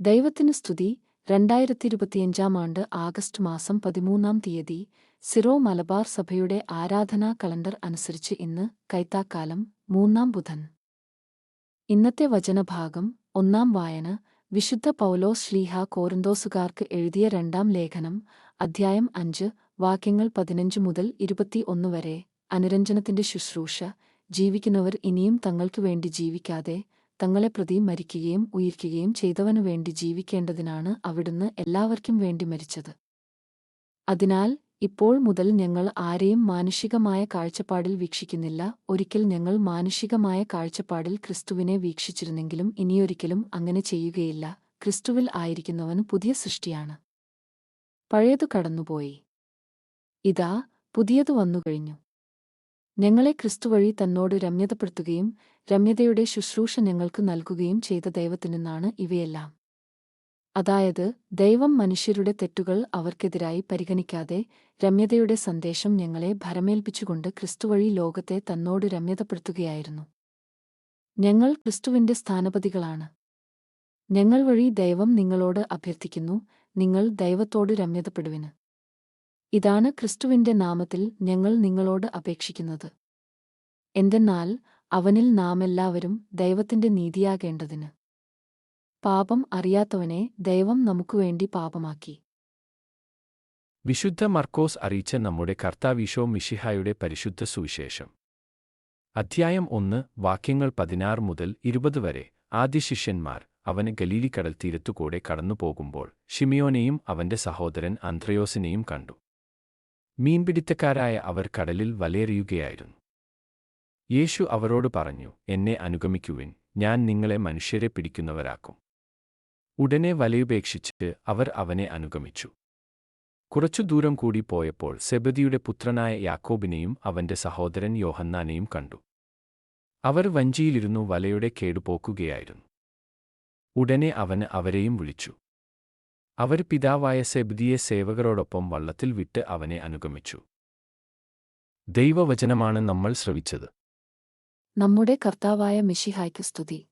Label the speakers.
Speaker 1: ദൈവത്തിന് സ്തുതി. രണ്ടായിരത്തി ഇരുപത്തിയഞ്ചാം ആണ്ട് ആഗസ്റ്റ് മാസം പതിമൂന്നാം തീയതി സിറോ മലബാർ സഭയുടെ ആരാധനാ കലണ്ടർ അനുസരിച്ച് ഇന്ന് കൈത്താക്കാലം മൂന്നാം ബുധൻ. ഇന്നത്തെ വചനഭാഗം ഒന്നാം വായന. വിശുദ്ധ പൗലോസ് ശ്ലീഹ കോരന്തോസുകാർക്ക് എഴുതിയ രണ്ടാം ലേഖനം അധ്യായം അഞ്ച് വാക്യങ്ങൾ പതിനഞ്ച് മുതൽ ഇരുപത്തിയൊന്ന് വരെ. അനുരഞ്ജനത്തിന്റെ ശുശ്രൂഷ. ജീവിക്കുന്നവർ ഇനിയും തങ്ങൾക്കു വേണ്ടി ജീവിക്കാതെ തങ്ങളെ പ്രതി മരിക്കുകയും ഉയിർക്കുകയും ചെയ്തവനു വേണ്ടി ജീവിക്കേണ്ടതിനാണ് അവിടുന്ന് എല്ലാവർക്കും വേണ്ടി മരിച്ചത്. അതിനാൽ ഇപ്പോൾ മുതൽ ഞങ്ങൾ ആരെയും മാനുഷികമായ കാഴ്ചപ്പാടിൽ വീക്ഷിക്കുന്നില്ല. ഒരിക്കൽ ഞങ്ങൾ മാനുഷികമായ കാഴ്ചപ്പാടിൽ ക്രിസ്തുവിനെ വീക്ഷിച്ചിരുന്നെങ്കിലും ഇനിയൊരിക്കലും അങ്ങനെ ചെയ്യുകയില്ല. ക്രിസ്തുവിൽ ആയിരിക്കുന്നവൻ പുതിയ സൃഷ്ടിയാണ്. പഴയതു കടന്നുപോയി. ഇതാ പുതിയതു വന്നുകഴിഞ്ഞു. ഞങ്ങളെ ക്രിസ്തുവഴി തന്നോട് രമ്യതപ്പെടുത്തുകയും രമ്യതയുടെ ശുശ്രൂഷ ഞങ്ങൾക്ക് നൽകുകയും ചെയ്ത ദൈവത്തിൽ നിന്നാണ് ഇവയെല്ലാം. അതായത് ദൈവം മനുഷ്യരുടെ തെറ്റുകൾ അവർക്കെതിരായി പരിഗണിക്കാതെ രമ്യതയുടെ സന്ദേശം ഞങ്ങളെ ഭരമേൽപ്പിച്ചുകൊണ്ട് ക്രിസ്തുവഴി ലോകത്തെ തന്നോട് രമ്യതപ്പെടുത്തുകയായിരുന്നു. ഞങ്ങൾ ക്രിസ്തുവിന്റെ സ്ഥാനപതികളാണ്. ഞങ്ങൾ വഴി ദൈവം നിങ്ങളോട് അഭ്യർത്ഥിക്കുന്നു നിങ്ങൾ ദൈവത്തോട് രമ്യതപ്പെടുവിന്. ഇതാണ് ക്രിസ്തുവിന്റെ നാമത്തിൽ ഞങ്ങൾ നിങ്ങളോട് അപേക്ഷിക്കുന്നത്. എന്തെന്നാൽ അവനിൽ നാമെല്ലാവരും ദൈവത്തിന്റെ നീതിയാകേണ്ടതിന്. പാപം അറിയാത്തവനെ ദൈവം നമുക്കുവേണ്ടി പാപമാക്കി.
Speaker 2: വിശുദ്ധ മർക്കോസ് അറിയിച്ച നമ്മുടെ കർത്താവീശോ മിഷിഹായുടെ പരിശുദ്ധ സുവിശേഷം. അധ്യായം ഒന്ന് വാക്യങ്ങൾ പതിനാറ് മുതൽ ഇരുപത് വരെ. ആദ്യ ശിഷ്യന്മാർ അവന് ഗലീലിക്കടൽ തീരത്തുകൂടെ കടന്നുപോകുമ്പോൾ ഷിമിയോനെയും അവന്റെ സഹോദരൻ അന്ത്രയോസിനെയും കണ്ടു. മീൻപിടുത്തക്കാരായ അവർ കടലിൽ വലയെറിയുകയായിരുന്നു. യേശു അവരോട് പറഞ്ഞു എന്നെ അനുഗമിക്കുവിൻ ഞാൻ നിങ്ങളെ മനുഷ്യരെ പിടിക്കുന്നവരാക്കും. ഉടനെ വലയുപേക്ഷിച്ച് അവർ അവനെ അനുഗമിച്ചു. കുറച്ചു ദൂരം കൂടി പോയപ്പോൾ സെബദിയുടെ പുത്രനായ യാക്കോബിനെയും അവന്റെ സഹോദരൻ യോഹന്നാനെയും കണ്ടു. അവർ വഞ്ചിയിലിരുന്നു വലയുടെ കേടുപോക്കുകയായിരുന്നു. ഉടനെ അവന് അവരെയും വിളിച്ചു. അവർ പിതാവായ സെബ്ദിയെ സേവകരോടൊപ്പം വള്ളത്തിൽ വിട്ട് അവനെ അനുഗമിച്ചു. ദൈവവചനമാണ് നമ്മൾ ശ്രവിച്ചത്.
Speaker 1: നമ്മുടെ കർത്താവായ മിഷിഹായ്ക്ക് സ്തുതി.